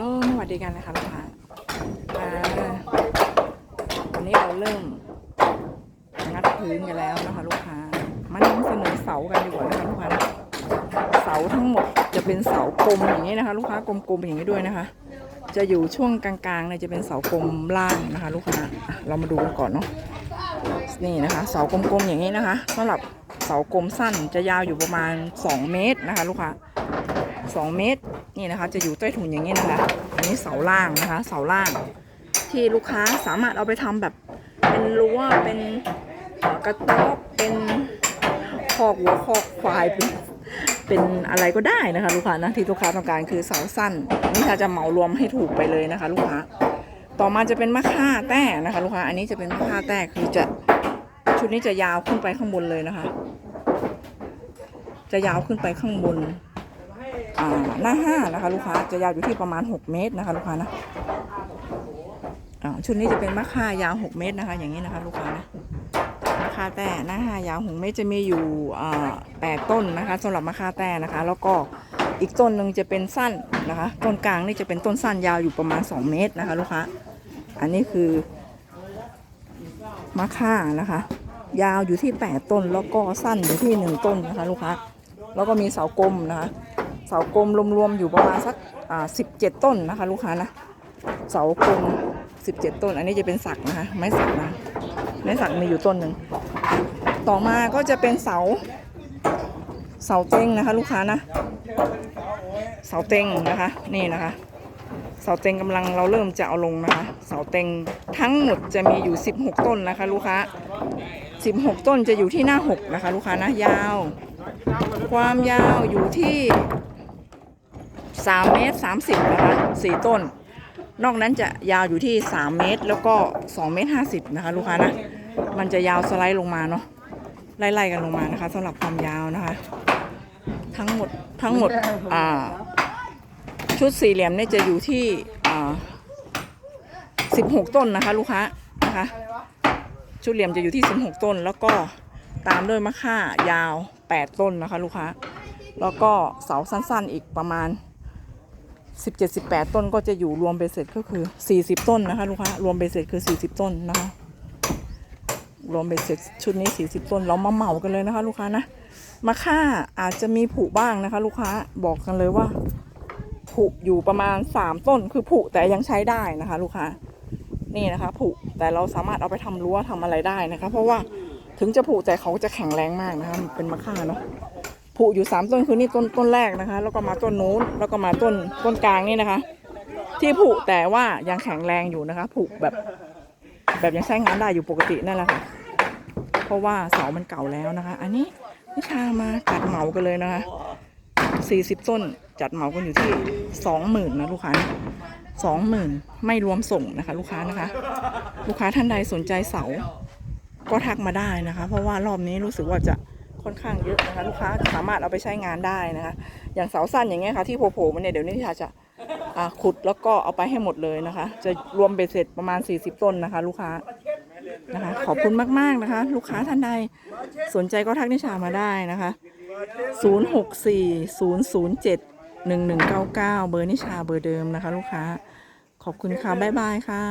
ลสวัสดีกันนะคะลูกค้าอ่าวันนี้เราเริ่มงัดพื้นกันแล้วนะคะลูกค้า มานำเสนอเสากันดีกว่านะคะลูกค้านเสาทั้งหมดจะเป็นเสากลมอย่างนี้นะคะ ลูกค้ากลมๆอย่างนี้ด้วยนะคะ จะอยู่ช่วงกลางๆเนี่ยจะเป็นเสากลมล่างนะคะ ลูกค้า เรามาดูกันก่อนเนาะ นี่นะคะ เสากลมๆอย่างนี้นะคะสำหรับเสากลมสั้นจะยาวอยู่ประมาณ 2 เมตรนะคะ ลูกค้า2เมตร นี่นะคะ จะอยู่ใต้ถุนอย่างนี้นะคะ อันนี้เสาล่างนะคะ เสาล่าง ที่ลูกค้าสามารถเอาไปทำแบบ เป็นรั้วเป็นกระต๊อบเป็นคอกวัวคอกควายเป็นเป็นอะไรก็ได้นะคะ ลูกค้านะที่ลูกค้าต้องการคือเสาสั้นนี่ค่ะจะเหมารวมให้ถูกไปเลยนะคะ ลูกค้าต่อมาจะเป็นมะค่าแต้นะคะ ลูกค้าอันนี้จะเป็นมะค่าแต้คือจะชุดนี้จะยาวขึ้นไปข้างบนเลยนะคะ จะยาวขึ้นไปข้างบน หน้าห้านะคะลูกค้าจะยาวอยู่ที่ประมาณ 6 เมตรนะคะ ลูกค้านะชุดนี้จะเป็นมะค่ายาว 6 เมตรนะคะ อย่างนี้นะคะ ลูกค้านะมะค่าแต้หน้าห้ายาว6เมตรจะมีอยู่แปดต้นนะคะสำหรับมะค่าแต้นะคะ แล้วก็อีกต้นหนึ่งจะเป็นสั้นนะคะ ต้นกลางนี่จะเป็นต้นสั้นยาวอยู่ประมาณ 2 เมตรนะคะ ลูกค้า อันนี้คือมะค่านะคะ ยาวอยู่ที่ 8 ต้น แล้วก็สั้นอยู่ที่ 1 ต้นนะคะ ลูกค้า แล้วก็มีเสากลมนะคะ เสากลมรวมๆอยู่ประมาณสักอ่าสิบเจ็ดต้นนะคะ ลูกค้านะเสากลมสิบเจ็ดต้น อันนี้จะเป็นสักนะคะไม้สักนะไม้สักมีอยู่ต้นหนึ่งต่อมาก็จะเป็นเสา เสาเต็งนะคะ ลูกค้านะเสาเต็งนะคะนี่นะคะเสาเต็งกำลังเราเริ่มจะเอาลงนะคะ เสาเต็งทั้งหมดจะมีอยู่ 16 ต้นนะคะ ลูกค้า 16 ต้นจะอยู่ที่หน้า 6 นะคะ ลูกค้านะยาว ความยาวอยู่ที่ 3เมตร30นะคะ4ต้น นอกนั้นจะยาวอยู่ที่ 3 เมตร แล้วก็ 2 เมตร 50 นะคะ ลูกค้านะ มันจะยาวสไลด์ลงมาเนาะไล่ๆกันลงมานะคะสำหรับความยาวนะคะ ทั้งหมดทั้งหมดอ่าชุดสี่เหลี่ยมเนี่ยจะอยู่ที่อ่า16ต้นนะคะ ลูกค้านะคะชุดเหลี่ยมจะอยู่ที่16ต้น แล้วก็ตามด้วยมะค่ายาว8ต้นนะคะ ลูกค้า แล้วก็เสาสั้นๆอีกประมาณ 17-18 ต้นก็จะอยู่รวมเบสเสร็จก็คือ 40 ต้นนะคะลูกค้ารวมเบสเสร็จคือ 40 ต้นนะคะรวมเบสเสร็จชุดนี้ 40 ต้นเรามาเหมากันเลยนะคะ ลูกค้านะมะค่าอาจจะมีผุบ้างนะคะ ลูกค้าบอกกันเลยว่าผุอยู่ประมาณ 3 ต้นคือผุแต่ยังใช้ได้นะคะ ลูกค้านี่นะคะผุแต่เราสามารถเอาไปทำรั้วทำอะไรได้นะคะ เพราะว่าถึงจะผุแต่เขาจะแข็งแรงมากนะคะเป็นมะค่าเนาะ ผุอยู่สามต้นคือนี่ต้นต้นแรกนะคะ แล้วก็มาต้นนู้นแล้วก็มาต้นต้นกลางนี่นะคะ ที่ผุแต่ว่ายังแข็งแรงอยู่นะคะผุแบบ แบบยังใช้งานได้อยู่ปกตินั่นแหละค่ะ เพราะว่าเสามันเก่าแล้วนะคะ อันนี้นิชามาจัดเหมากันเลยนะคะสี่สิบต้นจัดเหมากันอยู่ที่สองหมื่นนะลูกค้าสองหมื่นไม่รวมส่งนะคะ ลูกค้านะคะ ลูกค้าท่านใดสนใจเสาก็ทักมาได้นะคะ เพราะว่ารอบนี้รู้สึกว่าจะ ค่อนข้างเยอะนะคะ ลูกค้าสามารถเอาไปใช้งานได้นะคะ อย่างเสาสั้นอย่างเงี้ยค่ะที่โผล่ๆมันเนี่ยเดี๋ยวนี้ที่จะขุดแล้วก็เอาไปให้หมดเลยนะคะ จะรวมเบ็ดเสร็จประมาณ 40 ต้นนะคะ ลูกค้านะคะขอบคุณมากๆนะคะ ลูกค้าท่านใดสนใจก็ทักนิชามาได้นะคะ 064 007 1199 เบอร์นิชาเบอร์เดิมนะคะ ลูกค้าขอบคุณค่ะ บ๊ายบายค่ะ